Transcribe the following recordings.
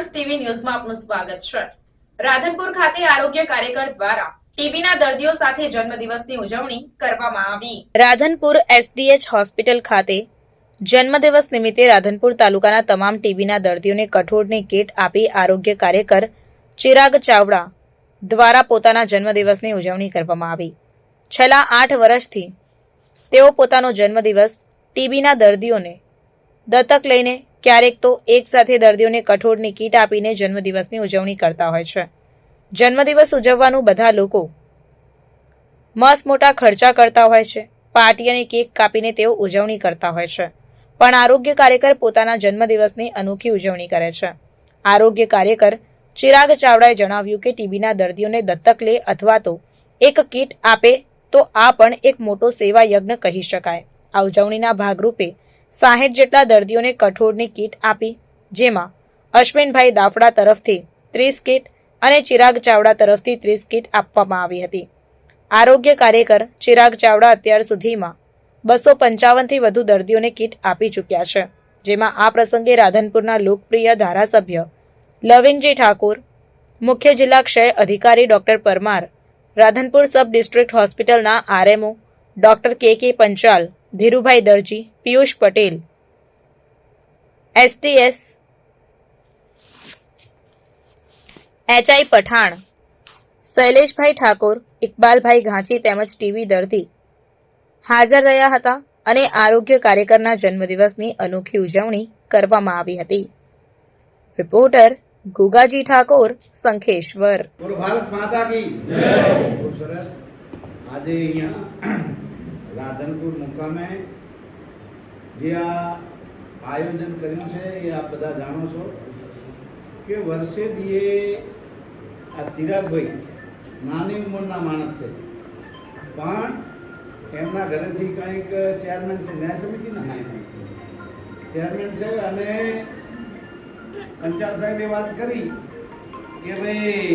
Reporters TV ન્યૂઝમાં આપનું સ્વાગત છે. રાધનપુર ખાતે આરોગ્ય કાર્યકર દ્વારા આપી આરોગ્ય કાર્યકર ચિરાગ ચાવડા દ્વારા પોતાના જન્મદિવસની ઉજવણી કરવામાં આવી. છેલ્લા આઠ વર્ષથી તેઓ પોતાનો જન્મદિવસ ટીબીના દર્દીઓને દત્તક લઈને ક્યારેક તો એક સાથે દર્દીઓને કઠોળની કીટ આપીને જન્મદિવસની ઉજવણી કરતા હોય છે. જન્મદિવસ ઉજવવાનું બધા લોકો મસ્ત મોટા ખર્ચા કરતા હોય છે. પાર્ટી અને કેક કાપીને તેઓ ઉજવણી કરતા હોય છે. પણ આરોગ્ય કાર્યકર પોતાના જન્મદિવસની અનોખી ઉજવણી કરે છે. આરોગ્ય કાર્યકર ચિરાગ ચાવડાએ જણાવ્યું કે ટીબીના દર્દીઓને દત્તક લે અથવા તો એક કીટ આપે તો આ પણ એક મોટો સેવા યજ્ઞ કહી શકાય. આ ઉજવણીના ભાગરૂપે સાહીઠ જેટલા દર્દીઓને કઠોળની કીટ આપી, જેમાં અશ્વિનભાઈ દાફડા તરફથી ત્રીસ કીટ અને ચિરાગ ચાવડા તરફથી ત્રીસ કીટ આપવામાં આવી હતી. આરોગ્ય કાર્યકર ચિરાગ ચાવડા અત્યાર સુધીમાં બસો પંચાવનથી વધુ દર્દીઓને કીટ આપી ચૂક્યા છે, જેમાં આ પ્રસંગે રાધનપુરના લોકપ્રિય ધારાસભ્ય લવિંગજી ઠાકુર, મુખ્ય જિલ્લા ક્ષય અધિકારી doctor Parmar, Radhanpur sub district હોસ્પિટલના RMO doctor K K Panchal Dhirubhai Darji Piyush Patel STS HI Pathan Shaileshbhai Thakor Iqbalbhai Ghanchi તેમજ ટીવી દર્દી. હાજર રહ્યા હતા અને આરોગ્ય કાર્યકરના જન્મદિવસની અનોખી ઉજવણી કરવામાં આવી હતી. રિપોર્ટર ગુગાજી ઠાકોર સંખેશ્વર ભારત માતા કી જય. સરસ. આજે અહીંયા રાધનપુર મુકામે જે આ આયોજન કર્યું છે એ આપ બધા જાણો છો કે વર્ષે દીએ આ ચિરાગભાઈ નાની ઉંમરના માણસ છે. પણ એમના ઘરેથી કંઈક ચેરમેન છે ન્યાય સમિતિના ચેરમેન છે અને પંચાલ સાહેબે વાત કરી કે ભાઈ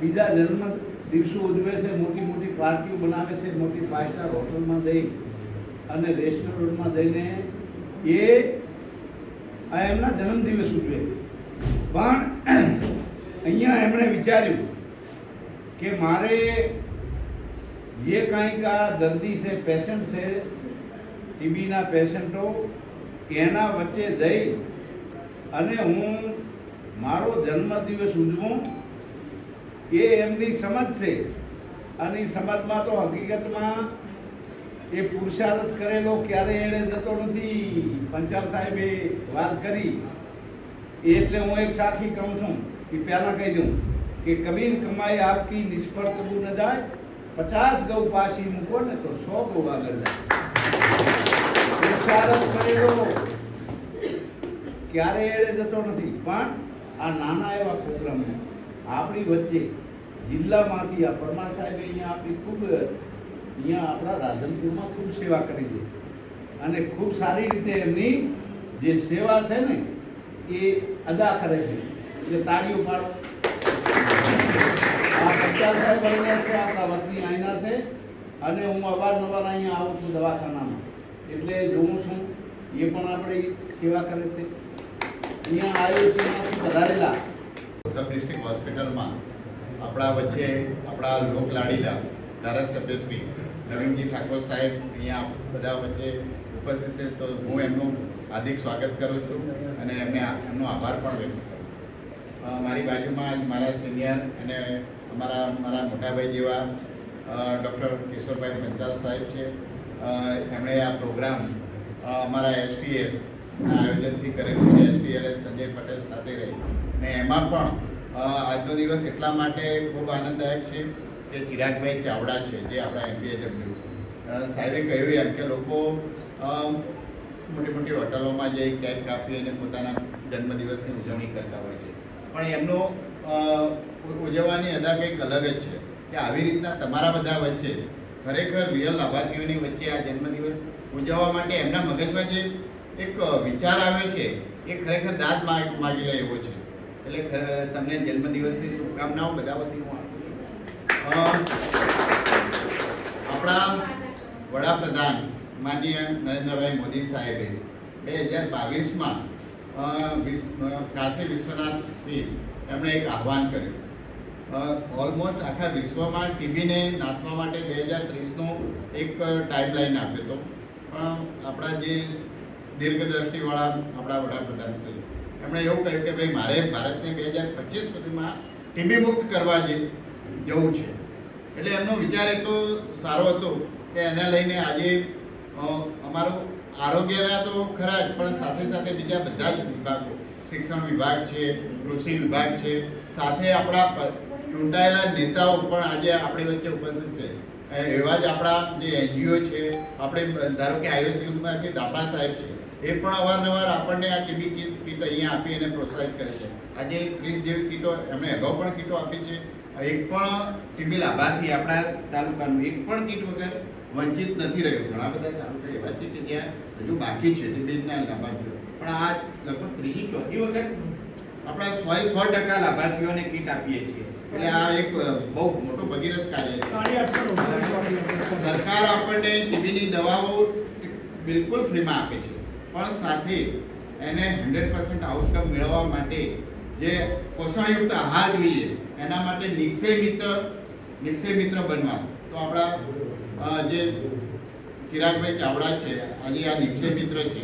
બીજા જન્મ દિવસો ઉજવે છે, મોટી મોટી પાર્ટીઓ બનાવે છે, મોટી ફાઇવ સ્ટાર હોટલમાં જઈ અને રેસ્ટોરન્ટમાં જઈને એ આ એમના જન્મદિવસ ઉજવે. પણ અહીંયા એમણે વિચાર્યું કે મારે જે કાંઈક આ દર્દી છે પેશન્ટ છે ટીબીના પેશન્ટો, એના વચ્ચે જઈ અને હું મારો જન્મદિવસ ઉજવું એ એમની સમજ છે. અને સમજમાં તો હકીકતમાં એ પુરુષાર્થ કરેલો ક્યારે એણે જતો નથી. પંચાલ સાહેબે વાત કરી. એટલે હું એક સાખી કહું છું કે પહેલાં કહી દઉં કે કબીર કમાઈ આપકી નિષ્ફળ કબૂ ન જાય. પચાસ ગૌ પાછી મૂકો ને તો સો ગૌ આગળ જાય. પુરુષાર્થ કરેલો ક્યારે એળે જતો નથી. પણ આ નાના એવા પ્રોગ્રામ આપણી વચ્ચે જિલ્લામાંથી આ પરમાર સાહેબે અહીંયા આપણી ખૂબ, અહીંયા આપણા રાધનપુરમાં ખૂબ સેવા કરી છે. અને ખૂબ સારી રીતે એમની જે સેવા છે ને, એ અદા કરે છે. એટલે તાળીઓ પાડો. આ પચાસ સાહેબ અહીંયા છે, આપણા વતની આઈના છે. અને હું અવારનવાર અહીંયા આવું છું દવાખાનામાં. એટલે જોઉં છું, એ પણ આપણી સેવા કરે છે. અહીંયા આયુષ્યમાંથી વધારેલા સબ ડિસ્ટ્રિક્ટ હોસ્પિટલમાં આપણા વચ્ચે આપણા લોકલાડીલા ધારાસભ્ય શ્રી નવીનજી ઠાકોર સાહેબ અહીંયા બધા વચ્ચે ઉપસ્થિત છે. તો હું એમનું હાર્દિક સ્વાગત કરું છું અને એમને એમનો આભાર પણ વ્યક્ત કરું છું. મારી બાજુમાં મારા સિનિયર અને અમારા મારા મોટાભાઈ જેવા ડૉક્ટર કિશોરભાઈ મહેતા સાહેબ છે. એમણે આ પ્રોગ્રામ અમારા એસટીએસ આયોજનથી કરેલું છે. એચપીએલએસ સંજય પટેલ સાથે રહી. અને એમાં પણ આજનો દિવસ એટલા માટે ખૂબ આનંદદાયક છે કે ચિરાગભાઈ ચાવડા છે, જે આપણા એમબીએડબલ્યુ. સાહેબે કહ્યું એમ કે લોકો મોટી મોટી હોટલોમાં જઈ કેક કાપી અને પોતાના જન્મદિવસની ઉજવણી કરતા હોય છે. પણ એમનો ઉજવવાની અદા કંઈક અલગ જ છે કે આવી રીતના તમારા બધા વચ્ચે ખરેખર રિયલ લાભાર્થીઓની વચ્ચે આ જન્મદિવસ ઉજવવા માટે એમના મગજમાં જે એક વિચાર આવે છે, એ ખરેખર દાદ માગ- લે એવો છે. એટલે તમને જન્મદિવસની શુભકામનાઓ બધા વતી હું આપું છું. આપણા વડાપ્રધાન માનનીય નરેન્દ્રભાઈ મોદી સાહેબે બે હજાર બાવીસમાં કાશી વિશ્વનાથથી એમણે એક આહવાન કર્યું. ઓલમોસ્ટ આખા વિશ્વમાં ટીબીને નાથવા માટે બે હજાર ત્રીસનો એક ટાઈમલાઈન આપ્યો હતો. પણ આપણા જે દીર્ઘદ્રષ્ટિવાળા આપણા વડાપ્રધાન શ્રી એમણે એવું કહ્યું કે ભાઈ, મારે ભારતને બે હજાર પચીસ સુધીમાં ટીબી મુક્ત કરવા જવું છે. એટલે એમનો વિચાર એટલો સારો હતો કે એને લઈને આજે અમારું આરોગ્યના તો ખરા જ, પણ સાથે સાથે બીજા બધા જ વિભાગો, શિક્ષણ વિભાગ છે, કૃષિ વિભાગ છે, સાથે આપણા ચૂંટાયેલા નેતાઓ પણ આજે આપણી વચ્ચે ઉપસ્થિત છે. એવા જ આપણા જે એનજીઓ છે, આપણે ધારો કે આયુષમાંથી દાપડા સાહેબ છે એ પણ અવારનવાર આપણને આ ટીબી કીટ અહીંયા આપી અને પ્રોત્સાહિત કરે છે. આજે ત્રીસ જેવી કીટો એમણે અગાઉ પણ કીટો આપી છે. એક પણ ટીબી લાભાર્થી આપણા તાલુકાનું એક પણ કીટ વગર વંચિત નથી રહ્યું. ઘણા બધા તાલુકા એવા છે કે જ્યાં હજુ બાકી છે ટીબીના લાભાર્થીઓ. પણ આ લગભગ ત્રીજી, ચોથી વખત આપણા સો સો ટકા લાભાર્થીઓને કીટ આપીએ છીએ. એટલે આ એક બહુ મોટો ભગીરથ કાર્ય છે. સરકાર આપણને ટીબીની દવાઓ બિલકુલ ફ્રીમાં આપે છે. પણ સાથે એને હંડ્રેડ પર્સન્ટ આઉટકમ મેળવવા માટે જે પોષણયુક્ત આહાર જોઈએ, એના માટે નિક્ષય મિત્ર નિક્ષય મિત્ર બનવા. તો આપણા જે ચિરાગભાઈ ચાવડા છે, આજે આ નિક્ષય મિત્ર છે.